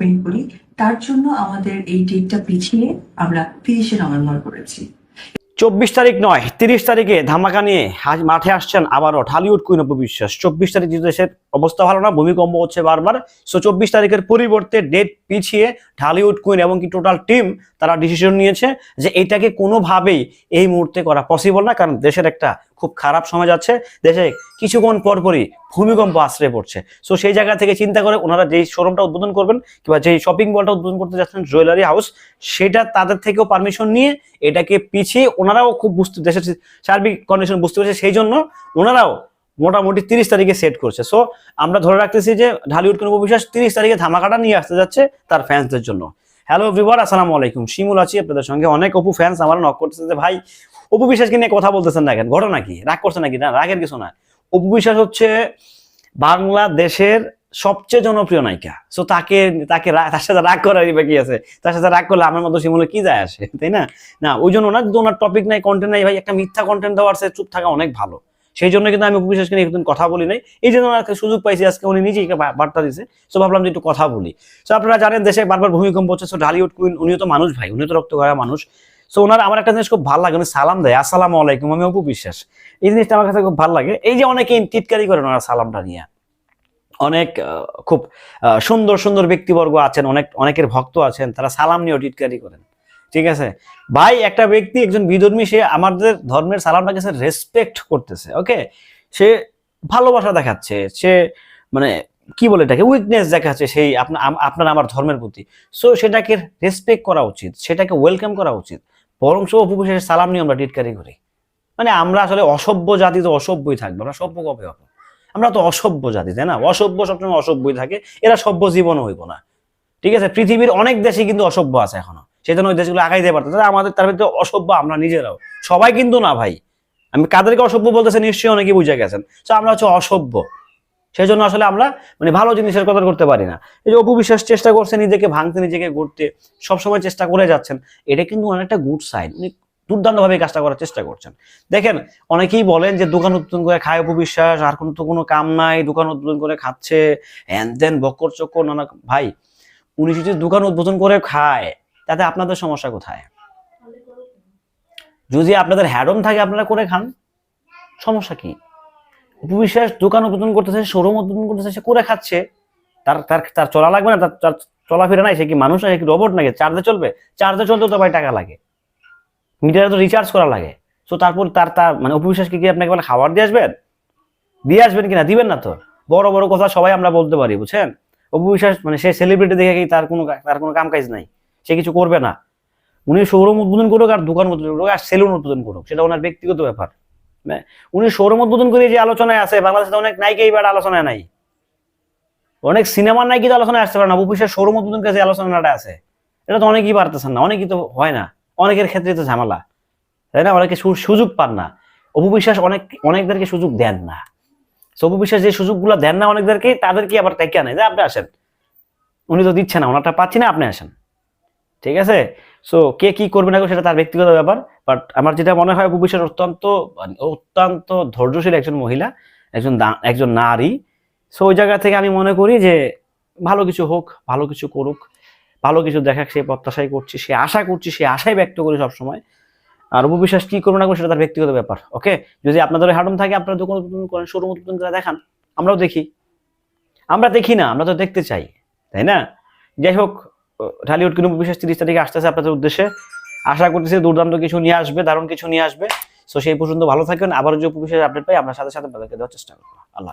Open করি। তার জন্য আমাদের এই ডেটটা পিছিয়ে আমরা তিরিশে নভেম্বর করেছি। চব্বিশ তারিখ নয়, তিরিশ তারিখে ধামাকা নিয়ে মাঠে আসছেন আবারও ঢালিউড কুইন অপবিশ্বাস চব্বিশ তারিখ দেশের অবস্থা ভালো না, ভূমিকম্প হচ্ছে বারবার। সো চব্বিশ তারিখের পরিবর্তে ডেট পিছিয়ে ঢালিউড কুইন এবং কি টোটাল টিম তারা ডিসিশন নিয়েছে যে এটাকে কোনোভাবেই এই মুহূর্তে করা পসিবল না। কারণ দেশের একটা খুব খারাপ সময় যাচ্ছে, দেশে কিছুক্ষণ পরপরই ভূমিকম্প আশ্রয় পড়ছে। সো সেই জায়গা থেকে চিন্তা করে ওনারা যেই শোরুমটা উদ্বোধন করবেন কিংবা যেই শপিং মলটা উদ্বোধন করতে যাচ্ছেন জুয়েলারি হাউস সেটা তাদের থেকেও পারমিশন নিয়ে এটাকে পিছিয়ে ওনারাও খুব বুঝতে দেশের সার্বিক কন্ডিশন বুঝতে পেরেছে। সেই জন্য ওনারাও মোটামুটি তিরিশ তারিখে সেট করছে। সো আমরা ধরে রাখতেছি যে ঢালিউড কোনো বিশ্বাস তিরিশ তারিখে ধামাকাটা নিয়ে আসতে যাচ্ছে তার ফ্যান্সদের জন্য। হ্যালো এভরিওয়ান আসসালামু আলাইকুম। শিমুল আছি, আপনাদের সঙ্গে অনেক অপু ফ্যান্স আমার নক করতেছে যে, ভাই, অপু বিশ্বাসকে নিয়ে কথা বলতেছেন না কেন? ঘটনা কি? রাগ করছে নাকি? না, রাগের কিছু না অপু বিশ্বাস হচ্ছে বাংলাদেশের সবচেয়ে জনপ্রিয় নায়িকা। সো তাকে তাকে তার সাথে রাগ করার কি আছে? তার সাথে রাগ করলে আমার মতো শিমুলে কি যায় আসে? তাই না? না, ওই জন্য না, ওনার টপিক নাই কন্টেন্ট নাই, ভাই, একটা মিথ্যা কন্টেন্ট দেওয়ার চেয়ে চুপ থাকা অনেক ভালো। সেই জন্য কিন্তু আমি অপু নিয়ে একদিন কথা বলি নাই। এই জন্য সুযোগ পাইছি, আজকে উনি নিজেই বার্তা দিছে। সো ভাবলাম যে একটু কথা বলি। সো আপনারা জানেন দেশে বারবার ভূমিকম্প হচ্ছে সো ঢালিউড কুইন উনিও তো মানুষ ভাই, উনিও তো রক্ত করা মানুষ। সো ওনার আমার একটা জিনিস খুব ভালো লাগে, উনি সালাম দেয়, আসসালামু আলাইকুম, আমি অপু বিশ্বাস। এই জিনিসটা আমার কাছে খুব ভালো লাগে। এই যে অনেকে টিটকারি করেন ওনার সালামটা নিয়ে। অনেক খুব সুন্দর সুন্দর ব্যক্তিবর্গ আছেন, অনেক, অনেকের ভক্ত আছেন, তারা সালাম নিয়েও টিটকারি করেন। ঠিক আছে? ভাই, একটা ব্যক্তি, একজন বিধর্মী, সে আমাদের ধর্মের সালামটাকে সে রেসপেক্ট করতেছে ওকে সে ভালোবাসা দেখাচ্ছে, সে মানে কি বলে এটাকে? উইকনেস দেখাচ্ছে সেই আপনা- আম- আপনার, আমার ধর্মের প্রতি। সো সেটাকে রেসপেক্ট করা উচিত, সেটাকে ওয়েলকাম করা উচিত। বরং সব উপবিশেষে সালাম নিয়ে আমরা টিটকারি করি। মানে আমরা আসলে অসভ্য জাতি তো অসভ্যই থাকব, আমরা সভ্য কবে হব? আমরা তো অসভ্য জাতি, তাই না? অসভ্য সবসময় অসভ্যই থাকে, এরা সভ্য জীবনও হইব না। ঠিক আছে? পৃথিবীর অনেক দেশে কিন্তু অসভ্য আছে এখনও। সেই জন্য ওই দেশগুলো আগাইতে পারতো। আমাদের তার ভিতরে অসভ্য, আমরা নিজেরাও। সবাই কিন্তু না ভাই। আমি কাদেরকে অসভ্য বলতেছে নিশ্চয়ই অনেকে বুঝে গেছেন। তো আমরা হচ্ছে অসভ্য। সেই জন্য আসলে আমরা মানে ভালো জিনিসের কথা করতে পারি না। এই যে অপু বিশ্বাস চেষ্টা করছে নিজেকে ভাঙতে, নিজেকে গড়তে, সবসময় চেষ্টা করে যাচ্ছেন। এটা কিন্তু অনেকটা গুড সাইড উনি দুর্দান্তভাবে কাজটা করার চেষ্টা করছেন। দেখেন, অনেকেই বলেন যে দোকান উদ্বোধন করে খায় অপু বিশ্বাস, আর কোনো তো কোনো কাম নাই, দোকান উদ্বোধন করে খাচ্ছে হ্যান দেন বক্কর চক্কর নানা ভাই, উনি যদি দোকান উদ্বোধন করে খায় তাতে আপনাদের সমস্যা কোথায়? যদি আপনাদের হ্যাডম থাকে, আপনারা করে খান। সমস্যা কি? অপু বিশ্বাস দোকান উদ্বোধন করতেছে শোরুম উদ্বোধন করতেছে, সে করে খাচ্ছে। তার তার তার চলা লাগবে না, তার চলাফেরা নাই, সে কি মানুষ না সে কি রোবট নাকি? চার্জে চলবে? চার্জে চলতে তো ভাই টাকা লাগে। মিটারে তো রিচার্জ করা লাগে। তো তারপর তার তার মানে অপু বিশ্বাসকে কি আপনাকে বলে খাবার দিয়ে আসবেন? দিয়ে আসবেন কিনা? দিবেন না তো। বড় বড় কথা সবাই আমরা বলতে পারি, বুঝছেন? অপু বিশ্বাস মানে সে সেলিব্রিটি দেখে কি তার কোনো তার কোনো কাম কাজ নাই? সে কিছু করবে না। উনি শোরুম উদ্বোধন করুক আর দোকান উদ্বোধন করুক আর সেলুন উদ্বোধন করুক সেটা ওনার ব্যক্তিগত ব্যাপার। হ্যাঁ, উনি শোরুম উদ্বোধন করে যে আলোচনায় আছে বাংলাদেশে অনেক নায়িকা এইবার আলোচনায় নাই। অনেক সিনেমার নায়িকা তো আলোচনায় আসতে পারে না বিশ্বাস শোরুম উদ্বোধন কাছে আলোচনাটা আছে। এটা তো অনেকেই পারতেছেন না অনেকেই তো হয় না। অনেকের ক্ষেত্রে তো ঝামেলা তাই না? অনেকে সুযোগ পান না। অপু বিশ্বাস অনেক অনেকদেরকে সুযোগ দেন না। অপু বিশ্বাস যে সুযোগগুলো দেন না অনেকদেরকে তাদেরকে আবার তাই কেন যে আপনি আসেন উনি তো দিচ্ছে না ওনারটা পাচ্ছি না আপনি আসেন। ঠিক আছে? সো কে কি করবে না সেটা তার ব্যক্তিগত ব্যাপার বাট আমার যেটা মনে হয় বিশ্বাস অত্যন্ত মানে অত্যন্ত ধৈর্যশীল একজন মহিলা, একজন একজন নারী। সো ওই জায়গা থেকে আমি মনে করি যে ভালো কিছু হোক, ভালো কিছু করুক, ভালো কিছু দেখাক, সে প্রত্যাশাই করছি, সে আশা করছি, সে আশাই ব্যক্ত করি সবসময়। আর উপবিশ্বাস কি করবে না করবে সেটা তার ব্যক্তিগত ব্যাপার ওকে যদি আপনাদের হাডম থাকে, আপনারা দোকান উদ্বোধন করেন শোরুম উদ্বোধন করে দেখান, আমরাও দেখি। আমরা দেখি না, আমরা তো দেখতে চাই, তাই না? যাই হোক ঢালিউড কিন্তু বিশেষ তিরিশ তারিখে আসতেছে আপনাদের উদ্দেশ্যে। আশা করতেছি দুর্দান্ত কিছু নিয়ে আসবে, দারুণ কিছু নিয়ে আসবে। সো সেই পর্যন্ত ভালো থাকবেন আবার যে উপবিশেষ আপডেট পাই, আমরা সাথে সাথে আপনাদেরকে দেওয়ার চেষ্টা করব। আল্লাহ।